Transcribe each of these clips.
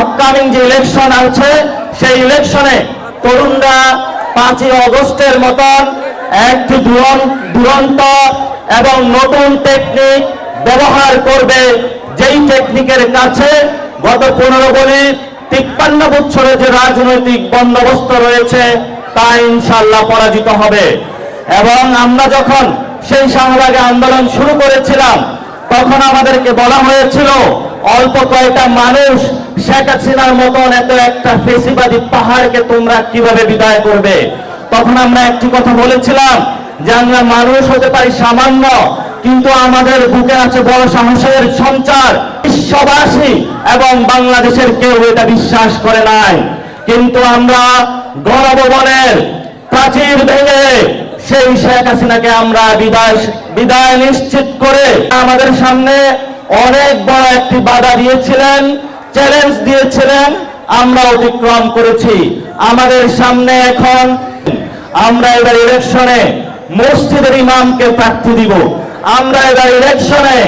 Upcoming যে election আছে, সেই ইলেকশনে তরুণরা পাঁচই অগস্টের মতন একটি দুরন্ত এবং নতুন টেকনিক ব্যবহার করবে। যেই টেকনিকের কাছে গত পনেরো বলি তিপ্পান্ন বছরে যে রাজনৈতিক বন্দোবস্ত রয়েছে, তা ইনশাল্লাহ পরাজিত হবে। এবং আমরা যখন সেই শাহবাগে আন্দোলন শুরু করেছিলাম তখন আমাদেরকে বলা হয়েছিল, অল্প কয়েকটা মানুষ শেখ হাসিনার মতন এত একটা ফেসিবাদী পাহাড়কে তোমরা কীভাবে বিদায় করবে? তখন আমরা একটি কথা বলেছিলাম যে আমরা মানুষ হতে পারি সামান্য, কিন্তু আমাদের বুকে আছে বড় সাহসের সঞ্চার। বিশ্ববাসী এবং বাংলাদেশের কেউ এটা বিশ্বাস করে নাই। কিন্তু আমরা গণভবনের প্রাচীর ভেঙে সেই শেখ হাসিনাকে আমরা বিদায় বিদায় নিশ্চিত করে আমাদের সামনে অনেক বড় একটি বাধা দিয়েছিলেন চ্যালেঞ্জ দিয়েছিলেন, আমরা অতিক্রম করেছি। আমাদের সামনে এখন আমরা এবার ইলেকশনে মসজিদের ইমামকে প্রার্থী দিব। আমরা এবার ইলেকশনে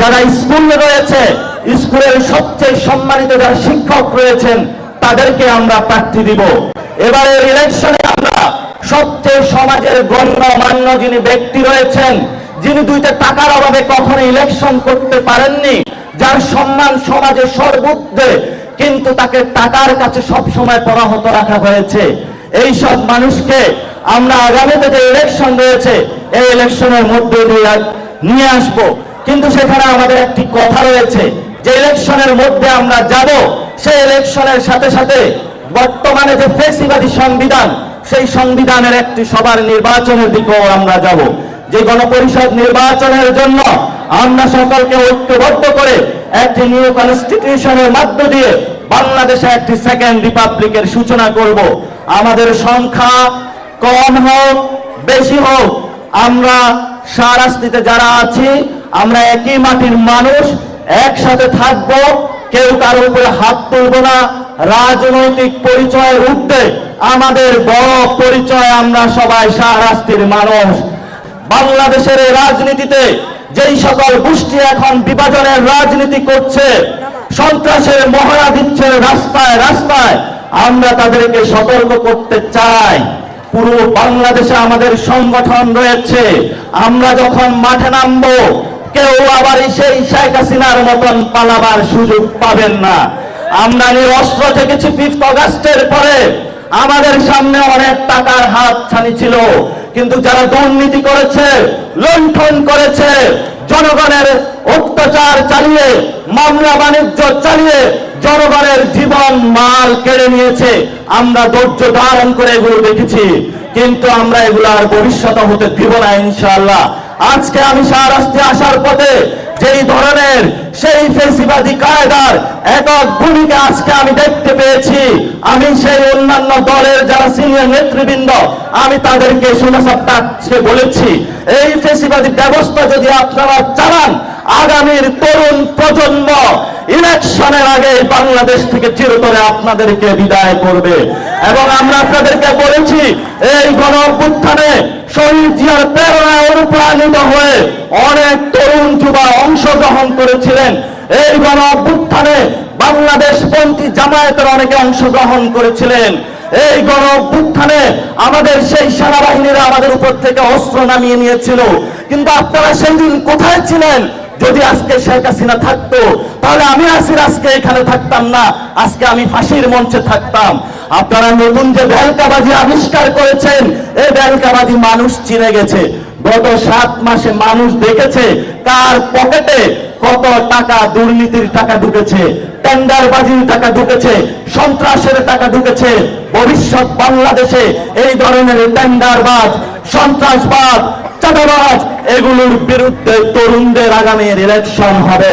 যারা স্কুলে রয়েছে স্কুলের সবচেয়ে সম্মানিত যারা শিক্ষক রয়েছেন, তাদেরকে আমরা প্রার্থী দিব। এবারের ইলেকশনে সবচেয়ে সমাজের গণ্যমান্য যিনি ব্যক্তি রয়েছেন, যিনি দুইটা টাকার অভাবে কখনো ইলেকশন করতে পারেননি, যার সম্মান সমাজে সর্বত্রে, কিন্তু তাকে টাকার কাছে সব সময় পরাহত রাখা হয়েছে। এই সব মানুষকে আমরা আগামীতে যে ইলেকশন রয়েছে, এই ইলেকশনের মধ্যে দিয়ে নিয়ে আসব। কিন্তু সেখানে আমাদের একটি কথা রয়েছে, যে ইলেকশনের মধ্যে আমরা যাব, সেই ইলেকশনের সাথে সাথে বর্তমানে যে ফেসিবাদী সংবিধান সেই সংবিধানের একটি সবার নির্বাচনের দিকেও আমরা যাব। যে গণপরিষদ নির্বাচনের জন্য আমরা সকলকে ঐক্যবদ্ধ করে একটি নিউ কনস্টিটিউশনের মধ্য দিয়ে বাংলাদেশে একটি সেকেন্ড রিপাবলিকের সূচনা করব। আমাদের সংখ্যা কম হোক, বেশি হোক, আমরা সারাস্তিতে যারা আছি, আমরা একই মাটির মানুষ, একসাথে থাকব, কেউ কারও উপরে হাত তুলব না রাজনৈতিক পরিচয়ের উঠতে আমাদের বড় পরিচয় আমরা সবাই সারাস্তির মানুষ। বাংলাদেশের রাজনীতিতে যেই সকল গোষ্ঠী এখন বিভাজনের রাজনীতি করছে, সন্ত্রাসের মহড়া দিচ্ছে রাস্তায় রাস্তায়, আমরা তাদেরকে সতর্ক করতে চাই। পুরো বাংলাদেশে আমাদের সংগঠন রয়েছে। আমরা যখন মাঠে নামবো, কেউ আবার সেই শেখ হাসিনার মতন পালাবার সুযোগ পাবেন না। আমরা অস্ত্র থেকেছি ফিফথ অগাস্টের পরে। আমাদের সামনে অনেক টাকার হাত ছানি ছিল। কিন্তু যারা দুর্নীতি করেছে, লুণ্ঠন করেছে, জনগণের অত্যাচার চালিয়ে, মামলা বাণিজ্য চালিয়ে জনগণের জীবন মাল কেড়ে নিয়েছে। আমরা ধৈর্য ধারণ করে এগুলো দেখেছি। কিন্তু আমরা এগুলো আর ভবিষ্যৎ হতে দিব না ইনশাআল্লাহ। আজকে আমি সারাস্তে আসার পথে যেই ধরনের সেই ফেসিবাদী কায়দার একক ভূমিকা আজকে আমি দেখতে পেয়েছি, আমি সেই অন্যান্য দলের যারা সিনিয়র নেতৃবৃন্দ, আমি তাদেরকে সুনাসাবটা আজকে বলেছি। এই ফেসিবাদী ব্যবস্থা যদি আপনারা চালান, আগামীর তরুণ প্রজন্ম ইলেকশনের আগে বাংলাদেশ থেকে চিরতরে আপনাদেরকে বিদায় করবে। এবং আমরা আপনাদেরকে বলেছি, এই গণ অভ্যুত্থানে শহীদ জিয়ার প্রেরণায় অনুপ্রাণিত হয়ে অনেক তরুণ যুবা অংশগ্রহণ করেছিলেন। এই গণ অভ্যুত্থানে বাংলাদেশ পন্থী জামায়াতের অনেকে অংশগ্রহণ করেছিলেন। এই গণ অভ্যুত্থানে আমাদের সেই সেনাবাহিনীরা আমাদের উপর থেকে অস্ত্র নামিয়ে নিয়েছিল। কিন্তু আপনারা সেই দিন কোথায় ছিলেন? যদি আজকে শেখ হাসিনা থাকতো, তাহলে আমি আসির আজকে এখানে থাকতাম না। আজকে আমি ফাঁসির মঞ্চে থাকতাম। আপনারা নতুন যে ভ্যালকাবাজি আবিষ্কার করেছেন, এই ভ্যালকাবাজি মানুষ চিনে গেছে। গত সাত মাসে মানুষ দেখেছে কার পকেটে কত টাকা দুর্নীতির টাকা ঢুকেছে, টেন্ডারবাজির টাকা ঢুকেছে, সন্ত্রাসের টাকা ঢুকেছে। ভবিষ্যৎ বাংলাদেশে এই ধরনের টেন্ডারবাজ সন্ত্রাসবাদ চাঁদাবাজ, এগুলোর বিরুদ্ধে তরুণদের আগামীর ইলেকশন হবে।